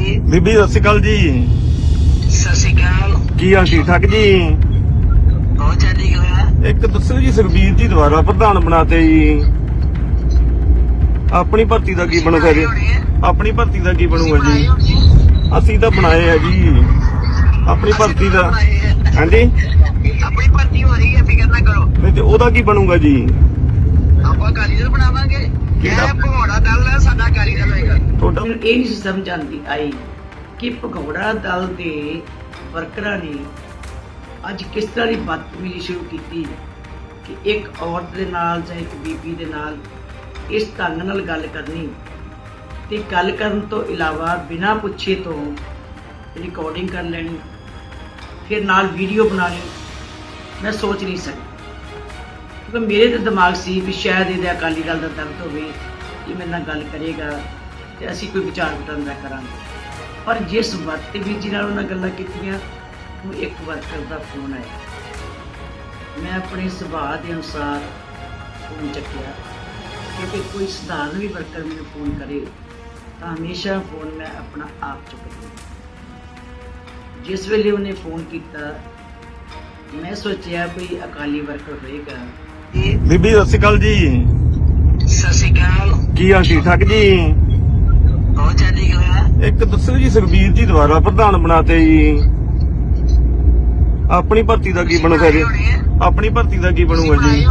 ਬੀਬੀ ਸਤਿ ਸ਼੍ਰੀ ਅਕਾਲ ਜੀ। ਸਤਿ ਸ਼੍ਰੀ ਅਕਾਲ। ਕੀ ਹਾਲ ਠੀਕ ਠਾਕ ਜੀ? ਬਹੁਤ ਚੰਗੀ ਹੋਇਆ ਇੱਕ ਦੱਸੋ ਜੀ ਸੁਖਬੀਰ ਜੀ ਦੁਆਰਾ ਪ੍ਰਧਾਨ ਬਣਾਤੇ ਜੀ। ਆਪਣੀ ਭਰਤੀ ਦਾ ਕੀ ਬਣੂਗਾ ਜੀ? ਆਪਣੀ ਭਰਤੀ ਦਾ ਕੀ ਬਣੂਗਾ ਜੀ? ਅਸੀਂ ਤਾਂ ਬਣਾਏ ਆ ਜੀ। ਆਪਣੀ ਭਰਤੀ ਦਾ ਹਾਂਜੀ? ਆਪਣੀ ਭਰਤੀ ਹੋ ਰਹੀ ਹੈ ਫਿਕਰ ਨਾ ਕਰੋ। ਨਹੀਂ ਤੇ ਉਹਦਾ ਕੀ ਬਣੂਗਾ ਜੀ? ਆਪਾਂ ਕਾਰੀਗਰ ਬਣਾਵਾਂਗੇ ਕਿਹੜਾ? ਭਗੌੜਾ ਦਲ ਹੈ ਸਾਡਾ ਕਾਰੀਗਰ ਹੋਏਗਾ ਤੁਹਾਡਾ? ਮੈਨੂੰ ਇਹ ਨਹੀਂ ਸਮਝ ਆਉਂਦੀ ਆਈ ਕਿ ਭਗੌੜਾ ਦਲ ਦੇ ਵਰਕਰਾਂ ਨੇ ਅੱਜ ਕਿਸ ਤਰ੍ਹਾਂ ਦੀ ਬਦਤਮੀਜ਼ੀ ਸ਼ੁਰੂ ਕੀਤੀ ਕਿ ਇੱਕ ਔਰਤ ਦੇ ਨਾਲ ਜਾਂ ਇੱਕ ਬੀਬੀ ਦੇ ਨਾਲ ਇਸ ਢੰਗ ਨਾਲ ਗੱਲ ਕਰਨੀ ਤੇ ਗੱਲ ਕਰਨ ਤੋਂ ਇਲਾਵਾ ਬਿਨਾਂ ਪੁੱਛੇ ਤੋਂ ਰਿਕਾਰਡਿੰਗ ਕਰ ਲੈਣੀ ਫਿਰ ਨਾਲ ਵੀਡੀਓ ਬਣਾਣੀ ਮੈਂ ਸੋਚ ਨਹੀਂ ਸਕਦੀ। ਕਿਉਂਕਿ ਮੇਰੇ ਤਾਂ ਦਿਮਾਗ ਸੀ ਵੀ ਸ਼ਾਇਦ ਇਹਦੇ ਅਕਾਲੀ ਦਲ ਦਾ ਦਰਦ ਹੋਵੇ ਇਹ ਮੇਰੇ ਨਾਲ ਗੱਲ ਕਰੇਗਾ ਤੇ ਅਸੀਂ ਕੋਈ ਵਿਚਾਰ ਵਟਾਂਦਰਾ ਕਰਾਂਗੇ। ਪਰ ਜਿਸ ਬਦਤਮੀਜ਼ੀ ਨਾਲ ਉਹਨਾਂ ਗੱਲਾਂ ਕੀਤੀਆਂ, ਉਹ ਇੱਕ ਵਰਕਰ ਦਾ ਫੋਨ ਆਇਆ। ਮੈਂ ਆਪਣੇ ਸੁਭਾਅ ਦੇ ਅਨੁਸਾਰ ਫੋਨ ਚੱਕਿਆ, ਕਿਉਂਕਿ ਕੋਈ ਸਧਾਰਨ ਵੀ ਵਰਕਰ ਮੈਨੂੰ ਫੋਨ ਕਰੇ, ਤਾਂ ਹਮੇਸ਼ਾ ਫੋਨ ਮੈਂ ਆਪਣਾ ਆਪ ਚੁੱਕਦੀ ਜਿਸ ਵੇਲੇ ਉਹਨੇ ਫੋਨ ਕੀਤਾ, ਮੈਂ ਸੋਚਿਆ ਵੀ ਅਕਾਲੀ ਵਰਕਰ ਹੋਏਗਾ ਬੀਬੀ ਸਤਿ ਸ਼੍ਰੀ ਅਕਾਲ ਜੀ। ਸਤਿ ਸ਼੍ਰੀ ਅਕਾਲ। ਕੀ ਹਾਲ ਠੀਕ ਠਾਕ ਜੀ? ਬਹੁਤ ਚੰਗੀ ਹੋਇਆ ਇੱਕ ਦੱਸੋ ਜੀ ਸੁਖਬੀਰ ਜੀ ਦੁਆਰਾ ਪ੍ਰਧਾਨ ਬਣਾਤੇ ਜੀ। ਆਪਣੀ ਭਰਤੀ ਦਾ ਕੀ ਬਣੂਗਾ ਜੀ? ਆਪਣੀ ਭਰਤੀ ਦਾ ਕੀ ਬਣੂਗਾ ਜੀ?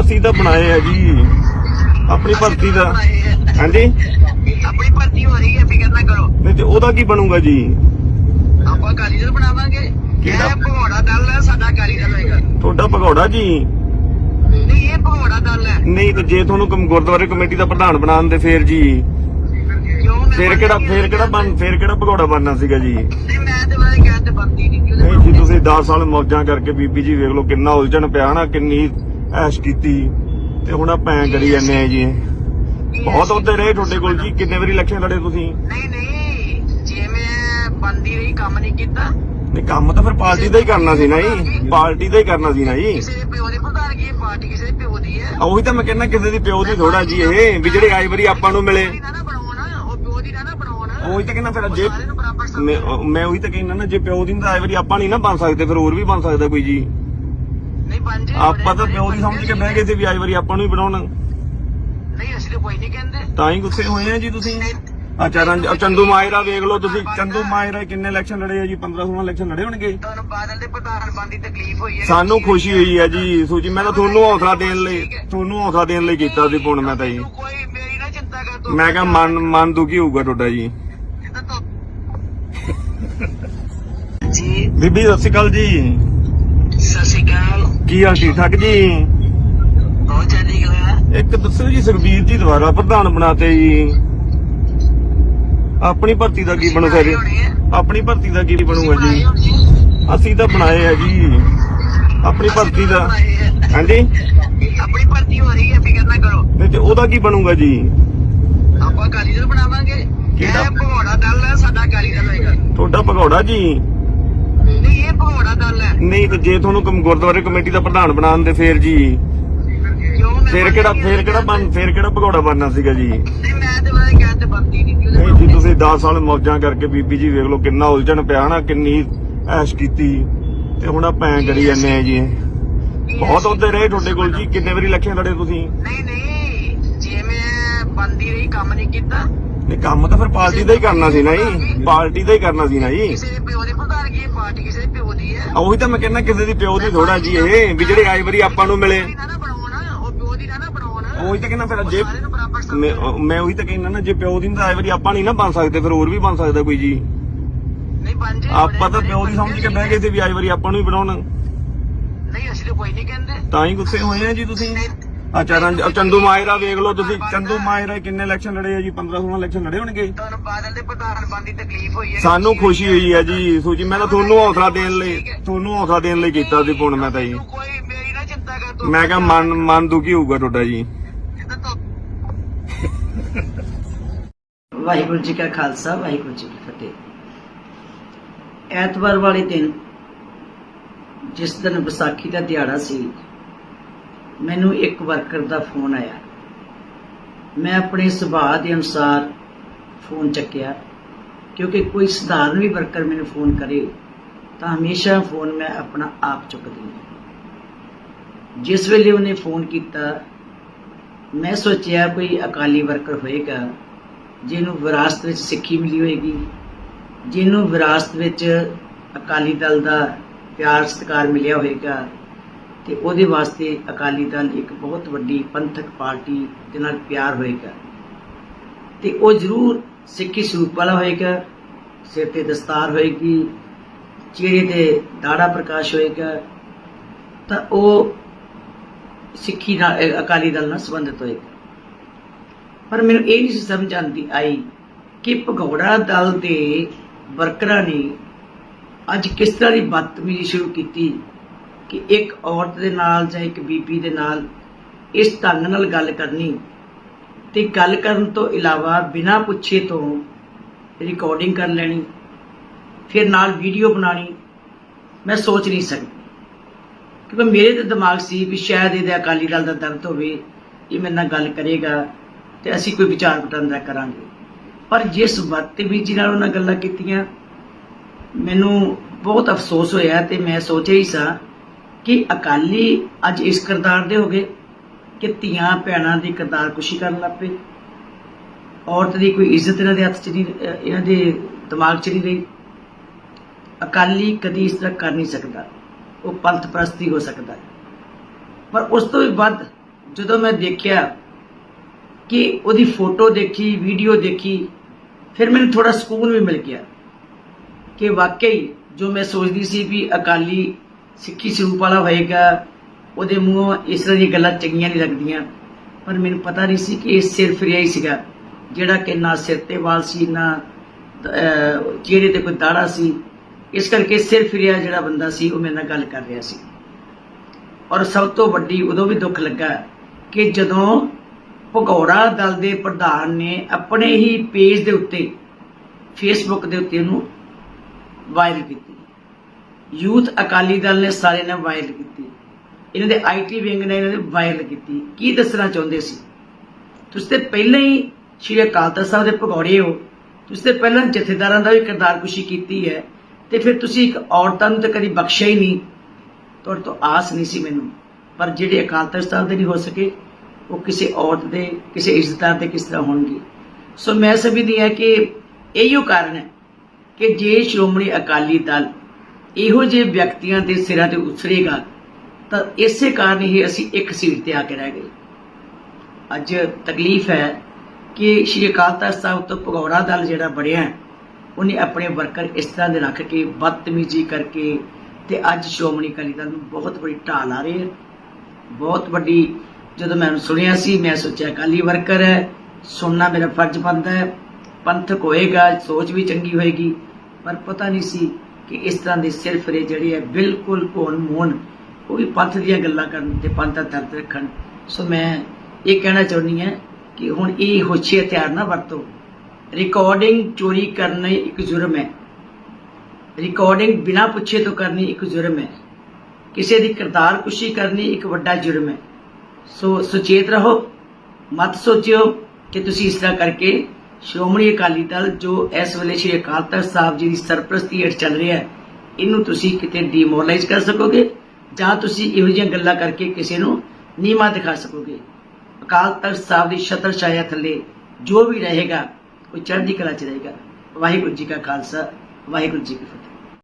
ਅਸੀਂ ਤਾਂ ਬਣਾਏ ਆ ਜੀ। ਆਪਣੀ ਭਰਤੀ ਦਾ ਹਾਂਜੀ? ਆਪਣੀ ਭਰਤੀ ਹੋ ਰਹੀ ਹੈ ਫਿਕਰ ਨਾ ਕਰੋ। ਨਹੀਂ ਤੇ ਉਹਦਾ ਕੀ ਬਣੂਗਾ ਜੀ? ਆਪਾਂ ਕਾਰੀਗਰ ਬਣਾਵਾਂਗੇ। ਕਿਹੜਾ? ਇਹ ਭਗੌੜਾ ਦਲ ਹੈ ਸਾਡਾ ਕਾਰੀਗਰ ਹੋਏਗਾ। ਤੁਹਾਡਾ ਭਗੌੜਾ ਜੀ? ਨਹੀਂ ਇਹ ਭਗੌੜਾ ਹੈ। ਨਹੀਂ ਤੇ ਜੇ ਤੁਹਾਨੂੰ ਕਮ- ਗੁਰਦੁਆਰੇ ਕਮੇਟੀ ਦਾ ਪ੍ਰਧਾਨ ਬਣਾਉਣ ਦੇ ਫੇਰ ਜੀ। ਕਿਉਂ ਮੈਂ ਫੇਰ ਕਿਹੜਾ ਫੇਰ ਕਿਹੜਾ ਬਣ ਫੇਰ ਕਿਹੜਾ ਭਗੌੜਾ ਬਣਨਾ ਸੀਗਾ ਜੀ? ਨਹੀਂ ਮੈਂ ਤੇ ਵਾਲੇ ਕਹਿ ਤੇ ਬੰਦੀ ਨਹੀਂ ਕਿਉਂ ਨਹੀਂ ਜੀ ਤੁਸੀਂ 10 ਸਾਲ ਮੌਜਾਂ ਕਰਕੇ ਬੀਬੀ ਜੀ ਵੇਖ ਲਓ ਕਿੰਨਾ ਉਲਝਣ ਪਿਆ ਨਾ ਕਿੰਨੀ ਐਸ਼ ਕੀਤੀ। ਤੇ ਹੁਣ ਆਪਾਂ ਐਂ ਕਰੀ ਜਾਂਦੇ ਆ ਜੀ। ਬਹੁਤ ਉੱਤੇ ਰਹੇ ਤੁਹਾਡੇ ਕੋਲ ਜੀ। ਕਿੰਨੇ ਵਾਰੀ ਇਲੈਕਸ਼ਨ ਲੜੇ ਤੁਸੀਂ? ਨਹੀਂ ਨਹੀਂ ਜੇ ਮੈਂ ਬੰਦੀ ਰਹੀ ਕੰਮ ਨਹੀਂ ਕੀਤਾ। ਨਹੀਂ ਕੰਮ ਤਾਂ ਫਿਰ ਪਾਰਟੀ ਦਾ ਹੀ ਕਰਨਾ ਸੀ ਨਾ ਜੀ। ਪਾਰਟੀ ਦਾ ਹੀ ਕਰਨਾ ਸੀ ਨਾ ਜੀ। ਕਿਸੇ ਦੇ ਪਿਓ ਦੀ ਪ੍ਰਧਾਨਗੀ ਇਹ ਪਾਰਟੀ ਕਿਸੇ ਦੇ ਪਿਓ ਦੀ ਹੈ। ਉਹੀ ਤਾਂ ਮੈਂ ਕਹਿੰਦਾ ਕਿਸੇ ਦੀ ਪਿਓ ਦੀ ਥੋੜਾ ਜੀ ਇਹ ਵੀ ਜਿਹੜੇ ਆਈ ਵਾਰੀ ਆਪਾਂ ਨੂੰ ਮਿਲੇ। ਉਹਦੀ ਨਾ ਨਾ ਬਣਾਉਣਾ ਉਹ ਪਿਓ ਦੀ ਨਾ ਨਾ ਬਣਾਉਣਾ। ਉਹੀ ਤਾਂ ਕਹਿੰਦਾ ਫਿਰ ਜੇ ਸਾਰਿਆਂ ਨੂੰ ਬਰਾਬਰ ਸਮਝ ਮੈਂ ਉਹ- ਮੈਂ ਉਹੀ ਤਾਂ ਕਹਿੰਦਾ ਨਾ ਜੇ ਪਿਓ ਦੀ ਨਹੀਂ ਤਾਂ ਆਈ ਵਾਰੀ ਆਪਾਂ ਨਹੀਂ ਨਾ ਬਣ ਸਕਦੇ ਫਿਰ ਹੋਰ ਵੀ ਬਣ ਸਕਦਾ ਕੋਈ ਜੀ। ਨਹੀਂ ਬਣ ਜੇ ਆਪਾਂ ਤਾਂ ਪਿਓ ਦੀ ਸਮਝ ਕੇ ਬਹਿ ਗਏ ਸੀ ਵੀ ਆਈ ਵਾਰੀ ਆਪਾਂ ਨੂੰ ਹੀ ਬਣਾਉਣਾ। ਨਹੀਂ ਅਸੀਂ ਤਾਂ ਕੋਈ ਨਹੀਂ ਕਹਿੰਦੇ। ਤਾਂ ਹੀ ਗੁੱਸੇ ਹੋਏ ਆ ਜੀ ਤੁਸੀਂ। ਆ ਚਰਨ ਆ ਚੰਦੂ ਮਾਇਰਾ ਵੇਖ ਲਓ ਤੁਸੀਂ। ਚੰਦੂ ਮਾਇਰਾ ਕਿੰਨੇ ਇਲੈਕਸ਼ਨ ਲੜੇ ਆ ਜੀ? 15 16 ਇਲੈਕਸ਼ਨ ਲੜੇ ਹੋਣਗੇ ਤੁਹਾਨੂੰ ਬਾਦਲ ਦੇ ਪ੍ਰਧਾਨ ਬੰਦੀ ਤਕਲੀਫ ਹੋਈ ਹੈ ਸਾਨੂੰ ਖੁਸ਼ੀ ਹੋਈ ਹੈ ਜੀ। ਸੂਜੀ ਮੈਂ ਤਾਂ ਤੁਹਾਨੂੰ ਹੌਸਲਾ ਦੇਣ ਲਈ ਤੁਹਾਨੂੰ ਹੌਸਲਾ ਦੇਣ ਲਈ ਕੀਤਾ ਸੀ ਫੋਨ ਮੈਂ ਤਾਂ ਜੀ। ਤੂੰ ਕੋਈ ਮੇਰੀ ਨਾ ਚਿੰਤਾ ਕਰ ਤੂੰ ਮੈਂ ਕਿਹਾ ਮਨ ਮਨ ਦੁਖੀ ਹੋਊਗਾ ਤੁਹਾਡਾ ਜੀ। ਬੀਬੀ ਸਤਿ ਸ਼੍ਰੀ ਅਕਾਲ ਜੀ। ਸਤਿ ਸ਼੍ਰੀ ਅਕਾਲ। ਕੀ ਹਾਲ ਠੀਕ ਠਾਕ ਜੀ? ਬਹੁਤ ਚੰਗੀ ਇੱਕ ਦੱਸੋ ਜੀ ਸੁਖਬੀਰ ਜੀ ਦੁਆਰਾ ਪ੍ਰਧਾਨ ਬਣਾਤੇ ਜੀ। ਆਪਣੀ ਭਰਤੀ ਦਾ ਕੀ ਬਣੂਗਾ ਜੀ? ਆਪਣੀ ਭਰਤੀ ਦਾ ਕੀ ਬਣੂਗਾ ਜੀ? ਅਸੀਂ ਤਾਂ ਬਣਾਏ ਆ ਜੀ। ਆਪਣੀ ਭਰਤੀ ਦਾ। ਹਾਂਜੀ? ਆਪਣੀ ਭਰਤੀ ਹੋ ਰਹੀ ਹੈ ਫਿਕਰ ਨਾ ਕਰੋ। ਤੇ ਉਹਦਾ ਕੀ ਬਣੂਗਾ ਜੀ? ਆਪਾਂ ਕਾਰੀਗਰ ਬਣਾਵਾਂਗੇ। ਕਿਹੜਾ? ਇਹ ਭਗੌੜਾ ਦਲ ਹੈ ਸਾਡਾ ਕਾਰੀਗਰ ਹੋਏਗਾ। ਤੁਹਾਡਾ ਭਗੌੜਾ ਜੀ? ਨਹੀਂ ਇਹ ਭਗੌੜਾ ਦਲ ਹੈ। ਨਹੀਂ ਤੇ ਜੇ ਤੁਹਾਨੂੰ ਗੁਰਦੁਆਰੇ ਕਮੇਟੀ ਦਾ ਪ੍ਰਧਾਨ ਬਣਾਉਣ ਦੇ ਫੇਰ ਜੀ? ਫੇਰ ਕਿਹੜਾ ਫੇਰ ਕਿਹੜਾ ਬਣ ਫੇਰ ਕਿਹੜਾ ਭਗੌੜਾ ਬਣਨਾ ਸੀਗਾ ਜੀ? ਨਹੀਂ ਮੈਂ ਤੇ ਵਾਲੇ ਕਹਿ ਤੇ ਬੰਦੀ ਨਹੀਂ ਕਿਉਂ ਨਹੀਂ ਜੀ ਤੁਸੀਂ 10 ਸਾਲ ਮੌਜਾਂ ਕਰਕੇ ਬੀਬੀ ਜੀ ਵੇਖ ਲਓ ਕਿੰਨਾ ਉਲਝਣ ਪਿਆ ਨਾ ਕਿੰਨੀ ਐਸ਼ ਕੀਤੀ। ਤੇ ਹੁਣ ਆਪਾਂ ਐਂ ਕਰੀ ਜਾਂਦੇ ਆ ਜੀ। ਬਹੁਤ ਉੱਤੇ ਰਹੇ ਤੁਹਾਡੇ ਕੋਲ ਜੀ ਕਿੰਨੇ ਵਾਰੀ ਇਲੈਕਸ਼ਨ ਲੜੇ ਤੁਸੀਂ? ਨਹੀਂ ਨਹੀਂ ਜੇ ਮੈਂ ਬੰਦੀ ਰਹੀ ਕੰਮ ਨਹੀਂ ਕੀਤਾ। ਨਹੀਂ ਕੰਮ ਤਾਂ ਫਿਰ ਪਾਰਟੀ ਦਾ ਹੀ ਕਰਨਾ ਸੀ ਨਾ ਜੀ। ਪਾਰਟੀ ਦਾ ਹੀ ਕਰਨਾ ਸੀ ਨਾ ਜੀ। ਕਿਸੇ ਦੇ ਪਿਓ ਦੀ ਪ੍ਰਧਾਨਗੀ ਇਹ ਪਾਰਟੀ ਕਿਸੇ ਦੇ ਪਿਓ ਦੀ ਹੈ। ਉਹੀ ਤਾਂ ਮੈਂ ਕਹਿੰਦਾ ਕਿਸੇ ਦੀ ਪਿਓ ਦੀ ਥੋੜਾ ਜੀ ਇਹ ਵੀ ਜਿਹੜੇ ਆਈ ਵਾਰੀ ਆਪਾਂ ਨੂੰ ਮਿਲੇ ਉਹਦੀ ਨਾ ਨਾ ਬਣਾਉਣਾ ਉਹ ਪਿਓ ਦੀ ਨਾ ਨਾ ਬਣਾਉਣਾ ਉਹੀ ਤਾਂ ਕਹਿੰਦਾ ਫਿਰ ਜੇ ਨੂੰ ਮੈਂ ਉਹ- ਮੈਂ ਉਹੀ ਤਾਂ ਕਹਿੰਦਾ ਨਾ ਜੇ ਪਿਓ ਦੀ ਆਈ ਵਾਰੀ ਆਪਾਂ ਨਹੀਂ ਨਾ ਬਣ ਸਕਦੇ ਫਿਰ ਹੋਰ ਵੀ ਬਣ ਸਕਦਾ ਕੋਈ ਜੀ। ਨਹੀਂ ਬਣ ਜੇ ਆਪਾਂ ਤਾਂ ਪਿਓ ਦੀ ਸਮਝ ਕੇ ਬਹਿ ਗਏ ਸੀ ਵੀ ਆਈ ਵਾਰੀ ਆਪਾਂ ਨੂੰ ਹੀ ਬਣਾਉਣਾ। ਨਹੀਂ ਅਸੀਂ ਤਾਂ ਕੋਈ ਨਹੀਂ ਕਹਿੰਦੇ। ਤਾਂ ਹੀ ਗੁੱਸੇ ਹੋਏ ਆ ਜੀ ਤੁਸੀਂ। ਆ ਚਰਨ ਆ ਚੰਦੂ ਮਾਇਰਾ ਵੇਖ ਲਓ ਤੁਸੀਂ। ਚੰਦੂ ਮਾਇਰਾ ਕਿੰਨੇ ਇਲੈਕਸ਼ਨ ਲੜੇ ਆ ਜੀ? 15 16 ਇਲੈਕਸ਼ਨ ਲੜੇ ਹੋਣਗੇ। ਤੁਹਾਨੂੰ ਬਾਦਲ ਦੇ ਪ੍ਰਧਾਨ ਬੰਦੀ ਤਕਲੀਫ ਹੋਈ ਹੈ ਸਾਨੂੰ ਖੁਸ਼ੀ ਹੋਈ ਹੈ ਜੀ। ਸੂਜੀ ਮੈਂ ਤਾਂ ਤੁਹਾਨੂੰ ਹੌਸਲਾ ਦੇਣ ਲਈ ਤੁਹਾਨੂੰ ਹੌਸਲਾ ਦੇਣ ਲਈ ਕੀਤਾ ਸੀ ਫੋਨ ਮੈਂ ਤਾਂ ਜੀ। ਤੂੰ ਕੋਈ ਮੇਰੀ ਨਾ ਚਿੰਤਾ ਕਰ ਤੂੰ ਮੈਂ ਕਿਹਾ ਮਨ ਮਨ ਦੁਖੀ ਹੋਊਗਾ ਤੁਹਾਡਾ ਜੀ ਜਿੱਦਾਂ ਤੂੰ ਵਾਹਿਗੁਰੂ ਜੀ ਕਾ ਖਾਲਸਾ, ਵਾਹਿਗੁਰੂ ਜੀ ਕੀ ਫਤਿਹ। ਐਤਵਾਰ ਵਾਲੇ ਦਿਨ, ਜਿਸ ਦਿਨ ਵਿਸਾਖੀ ਦਾ ਦਿਹਾੜਾ ਸੀ, ਮੈਨੂੰ ਇੱਕ ਵਰਕਰ ਦਾ ਫੋਨ ਆਇਆ। ਮੈਂ ਆਪਣੇ ਸੁਭਾਅ ਦੇ ਅਨੁਸਾਰ ਫੋਨ ਚੱਕਿਆ, ਕਿਉਂਕਿ ਕੋਈ ਸਧਾਰਨ ਵੀ ਵਰਕਰ ਮੈਨੂੰ ਫੋਨ ਕਰੇ, ਤਾਂ ਹਮੇਸ਼ਾ ਫੋਨ ਮੈਂ ਆਪਣਾ ਆਪ ਚੁੱਕਦੀ ਹਾਂ ਜਿਸ ਵੇਲੇ ਉਹਨੇ ਫੋਨ ਕੀਤਾ, ਮੈਂ ਸੋਚਿਆ ਕੋਈ ਅਕਾਲੀ ਵਰਕਰ ਹੋਏਗਾ ਜਿਹਨੂੰ ਵਿਰਾਸਤ ਵਿੱਚ ਸਿੱਖੀ ਮਿਲੀ ਹੋਏਗੀ, ਜਿਹਨੂੰ ਵਿਰਾਸਤ ਵਿੱਚ ਅਕਾਲੀ ਦਲ ਦਾ ਪਿਆਰ ਸਤਿਕਾਰ ਮਿਲਿਆ ਹੋਏਗਾ, ਤੇ ਉਹਦੇ ਵਾਸਤੇ ਅਕਾਲੀ ਦਲ ਇੱਕ ਬਹੁਤ ਵੱਡੀ ਪੰਥਕ ਪਾਰਟੀ ਦੇ ਨਾਲ ਪਿਆਰ ਹੋਏਗਾ। ਤੇ ਉਹ ਜ਼ਰੂਰ ਸਿੱਖੀ ਸਰੂਪ ਵਾਲਾ ਹੋਏਗਾ, ਸਿਰ ਤੇ ਦਸਤਾਰ ਹੋਏਗੀ, ਚਿਹਰੇ ਤੇ ਦਾੜਾ ਪ੍ਰਕਾਸ਼ ਹੋਏਗਾ, ਤਾਂ ਉਹ ਸਿੱਖੀ ਨਾਲ, ਅਕਾਲੀ ਦਲ ਨਾਲ ਸੰਬੰਧਿਤ ਹੋਏਗਾ। ਪਰ ਮੈਨੂੰ ਇਹ ਨਹੀਂ ਸੀ ਸਮਝ ਆਉਂਦੀ ਆਈ ਕਿ ਭਗੌੜਾ ਦਲ ਦੇ ਵਰਕਰਾਂ ਨੇ ਅੱਜ ਕਿਸ ਤਰ੍ਹਾਂ ਦੀ ਬਦਤਮੀਜ਼ੀ ਸ਼ੁਰੂ ਕੀਤੀ ਕਿ ਇੱਕ ਔਰਤ ਦੇ ਨਾਲ ਜਾਂ ਇੱਕ ਬੀਬੀ ਦੇ ਨਾਲ ਇਸ ਢੰਗ ਨਾਲ ਗੱਲ ਕਰਨੀ ਤੇ ਗੱਲ ਕਰਨ ਤੋਂ ਇਲਾਵਾ ਬਿਨਾਂ ਪੁੱਛੇ ਤੋਂ ਰਿਕਾਰਡਿੰਗ ਕਰ ਲੈਣੀ, ਫਿਰ ਨਾਲ ਵੀਡੀਓ ਬਣਾਣੀ ਮੈਂ ਸੋਚ ਨਹੀਂ ਸਕਦੀ। ਕਿਉਂਕਿ ਮੇਰੇ ਤੇ ਦਿਮਾਗ ਸੀ ਵੀ ਸ਼ਾਇਦ ਇਹਦੇ ਅਕਾਲੀ ਦਲ ਦਾ ਦਰਦ ਹੋਵੇ, ਇਹ ਮੇਰੇ ਨਾਲ ਗੱਲ ਕਰੇਗਾ। ਤੇ ਅਸੀਂ ਕੋਈ ਵਿਚਾਰ ਵਟਾਂਦਰਾ ਕਰਾਂਗੇ। ਪਰ ਜਿਸ ਬਦਤਮੀਜ਼ੀ ਨਾਲ ਉਹਨਾਂ ਗੱਲਾਂ ਕੀਤੀਆਂ, ਮੈਨੂੰ ਬਹੁਤ ਅਫਸੋਸ ਹੋਇਆ ਤੇ ਮੈਂ ਸੋਚਿਆ ਹੀ ਸਾਂ ਕਿ ਅਕਾਲੀ ਅੱਜ ਇਸ ਕਿਰਦਾਰ ਦੇ ਹੋ ਗਏ ਕਿ ਧੀਆਂ ਭੈਣਾਂ ਦੀ ਕਿਰਦਾਰ ਕੁਸ਼ੀ ਕਰਨ ਲੱਗ ਪਏ। ਔਰਤ ਦੀ ਕੋਈ ਇੱਜ਼ਤ ਇਹਨਾਂ ਦੇ ਹੱਥ 'ਚ ਨਹੀਂ ਇਹਨਾਂ ਦੇ ਦਿਮਾਗ 'ਚ ਨਹੀਂ ਰਹੀ। ਅਕਾਲੀ ਕਦੀ ਇਸ ਤਰ੍ਹਾਂ ਕਰ ਨਹੀਂ ਸਕਦਾ। ਉਹ ਪੰਥ ਪ੍ਰਸਤੀ ਹੋ ਸਕਦਾ। ਪਰ ਉਸ ਤੋਂ ਵੀ ਵੱਧ ਜਦੋਂ ਮੈਂ ਦੇਖਿਆ ਕਿ ਉਹਦੀ ਫੋਟੋ ਦੇਖੀ, ਵੀਡੀਓ ਦੇਖੀ, ਫਿਰ ਮੈਨੂੰ ਥੋੜਾ ਸਕੂਨ ਵੀ ਮਿਲ ਗਿਆ ਕਿ ਵਾਕਈ ਜੋ ਮੈਂ ਸੋਚਦੀ ਸੀ ਵੀ ਅਕਾਲੀ ਸਿੱਖੀ ਸਰੂਪ ਵਾਲਾ ਹੋਏਗਾ, ਉਹਦੇ ਮੂੰਹੋਂ ਇਸ ਤਰ੍ਹਾਂ ਦੀਆਂ ਗੱਲਾਂ ਚੰਗੀਆਂ ਨਹੀਂ ਲੱਗਦੀਆਂ। ਪਰ ਮੈਨੂੰ ਪਤਾ ਨਹੀਂ ਸੀ ਕਿ ਇਹ ਸਿਰ ਫਿਰਿਆ ਹੀ ਸੀਗਾ, ਜਿਹੜਾ ਕਿ ਨਾ ਸਿਰ ਤੇ ਵਾਲ ਸੀ, ਨਾ ਚਿਹਰੇ ਤੇ ਕੋਈ ਦਾੜਾ ਸੀ। ਇਸ ਕਰਕੇ ਸਿਰ ਫਿਰਿਆ ਜਿਹੜਾ ਬੰਦਾ ਸੀ, ਉਹ ਮੇਰੇ ਨਾਲ ਗੱਲ ਕਰ ਰਿਹਾ ਸੀ। ਔਰ ਸਭ ਤੋਂ ਵੱਡੀ ਉਦੋਂ ਵੀ ਦੁੱਖ ਲੱਗਾ ਕਿ ਜਦੋਂ ਭਗੌੜਾ ਦਲ ਦੇ ਪ੍ਰਧਾਨ ਨੇ ਆਪਣੇ ਹੀ ਪੇਜ ਦੇ ਉੱਤੇ ਫੇਸਬੁੱਕ ਦੇ ਉੱਤੇ ਉਹਨੂੰ ਵਾਇਰਲ ਕੀਤੀ। ਯੂਥ ਅਕਾਲੀ ਦਲ ਨੇ ਸਾਰੇ ਨੇ ਵਾਇਰਲ ਕੀਤੀ। ਇਹਨਾਂ ਦੇ ਆਈਟੀ ਵਿੰਗ ਨੇ ਇਹਨਾਂ ਨੇ ਵਾਇਰਲ ਕੀਤੀ। ਕੀ ਦੱਸਣਾ ਚਾਹੁੰਦੇ ਸੀ? ਤੁਸੀਂ ਤੇ ਪਹਿਲਾਂ ਹੀ ਸ਼੍ਰੀ ਅਕਾਲ ਤਖਤ ਸਾਹਿਬ ਦੇ ਭਗੌੜੇ ਹੋ। ਤੁਸੀਂ ਤੇ ਪਹਿਲਾਂ ਜਥੇਦਾਰਾਂ ਦਾ ਵੀ ਕਿਰਦਾਰ ਕਿਰਦਾਰਕੁਸ਼ੀ ਕੀਤੀ ਹੈ। ਤੇ ਫਿਰ ਤੁਸੀਂ ਇੱਕ ਔਰਤਾਂ ਨੂੰ ਤਾਂ ਕਦੀ ਬਖਸ਼ਿਆ ਹੀ ਨਹੀਂ। ਤੁਹਾਡੇ ਤੋਂ ਆਸ ਨਹੀਂ ਸੀ ਮੈਨੂੰ। ਪਰ ਜਿਹੜੇ ਅਕਾਲ ਤਖਤ ਸਾਹਿਬ ਦੇ ਨਹੀਂ ਹੋ ਸਕੇ ਉਹ ਕਿਸੇ ਔਰਤ ਦੇ, ਕਿਸੇ ਇੱਜ਼ਤਾਂ ਤੇ ਕਿਸ ਤਰ੍ਹਾਂ ਹੋਣਗੇ। ਸੋ ਮੈਂ ਸਮਝਦੀ ਹਾਂ ਕਿ ਇਹੀਓ ਕਾਰਨ ਹੈ ਕਿ ਜੇ ਸ਼੍ਰੋਮਣੀ ਅਕਾਲੀ ਦਲ ਇਹੋ ਜਿਹੇ ਵਿਅਕਤੀਆਂ ਦੇ ਸਿਰਾਂ ਤੇ ਉਸਰੇਗਾ ਤਾਂ ਇਸੇ ਕਾਰਨ ਹੀ ਅਸੀਂ ਇੱਕ ਸੀਟ ਤੇ ਆ ਕੇ ਰਹਿ ਗਏ। ਅੱਜ ਤਕਲੀਫ ਹੈ ਕਿ ਸ਼੍ਰੀ ਅਕਾਲ ਤਖਤ ਸਾਹਿਬ ਤੋਂ ਭਗੌੜਾ ਦਲ ਜਿਹੜਾ ਬਣਿਆ ਉਹਨੇ ਆਪਣੇ ਵਰਕਰ ਇਸ ਤਰ੍ਹਾਂ ਦੇ ਰੱਖ ਕੇ ਬਦਤਮੀਜ਼ੀ ਕਰਕੇ ਤੇ ਅੱਜ ਸ਼੍ਰੋਮਣੀ ਅਕਾਲੀ ਦਲ ਨੂੰ ਬਹੁਤ ਬੜੀ ਢਾਲ ਆ ਰਹੀ ਹੈ। ਬਹੁਤ ਵੱਡੀ ਜਦੋਂ ਮੈਂ ਸੁਣਿਆ ਸੀ, ਮੈਂ ਸੋਚਿਆ, ਅਕਾਲੀ ਵਰਕਰ ਹੈ, ਸੁਣਨਾ ਮੇਰਾ ਫਰਜ਼ ਬਣਦਾ ਹੈ। ਪੰਥਕ ਹੋਏਗਾ, ਸੋਚ ਵੀ ਚੰਗੀ ਹੋਏਗੀ। ਪਰ ਪਤਾ ਨਹੀਂ ਸੀ ਕਿ ਇਸ ਤਰ੍ਹਾਂ ਦੇ ਸਿਰ ਫਿਰੇ ਜਿਹੜੇ ਹੈ, ਬਿਲਕੁਲ ਕੋਣ ਮੋਹਨ ਉਹ ਵੀ ਪੰਥ ਦੀਆਂ ਗੱਲਾਂ ਕਰਨ ਤੇ ਪੰਥ ਦਾ ਦਰਦ ਰੱਖਣ। ਸੋ ਮੈਂ ਇਹ ਕਹਿਣਾ ਚਾਹੁੰਦੀ ਹਾਂ ਕਿ ਹੁਣ ਇਹ ਹੋਛੇ ਹਥਿਆਰ ਨਾ ਵਰਤੋ। ਰਿਕਾਰਡਿੰਗ ਚੋਰੀ ਕਰਨਾ ਇੱਕ ਜੁਰਮ ਹੈ। ਰਿਕਾਰਡਿੰਗ ਬਿਨਾਂ ਪੁੱਛੇ ਤੋਂ ਕਰਨੀ ਇੱਕ ਜੁਰਮ ਹੈ। ਕਿਸੇ ਦੀ ਕਿਰਦਾਰ ਕੁਸ਼ੀ ਕਰਨੀ ਇੱਕ ਵੱਡਾ ਜੁਰਮ ਹੈ। ਸੋ ਸੁਚੇਤ ਰਹੋ। ਮਤ ਸੋਚਿਓ ਕਿ ਤੁਸੀਂ ਇਸ ਤਰ੍ਹਾਂ ਕਰਕੇ ਸ਼੍ਰੋਮਣੀ ਅਕਾਲੀ ਦਲ ਜੋ ਇਸ ਵੇਲੇ ਸ਼੍ਰੀ ਅਕਾਲ ਤਖਤ ਸਾਹਿਬ ਜੀ ਦੀ ਸਰਪ੍ਰਸਤੀ ਹੇਠ ਚੱਲ ਰਿਹਾ ਹੈ, ਇਹਨੂੰ ਤੁਸੀਂ ਕਿਤੇ ਡੀਮੋਰਲਾਈਜ਼ ਕਰ ਸਕੋਗੇ ਜਾਂ ਤੁਸੀਂ ਇਹੋ ਜਿਹੀਆਂ ਗੱਲਾਂ ਕਰਕੇ ਕਿਸੇ ਨੂੰ ਨੀਮਾ ਦਿਖਾ ਸਕੋਗੇ। ਅਕਾਲ ਤਖਤ ਸਾਹਿਬ ਦੀ ਛਤਰ ਛਾਇਆ ਥੱਲੇ ਜੋ ਵੀ ਰਹੇਗਾ, ਉਹ ਚੜ੍ਹਦੀ ਕਲਾ ਚ ਰਹੇਗਾ। ਵਾਹਿਗੁਰੂ ਜੀ ਕਾ ਖਾਲਸਾ, ਵਾਹਿਗੁਰੂ ਜੀ ਕੀ ਫਤਿਹ।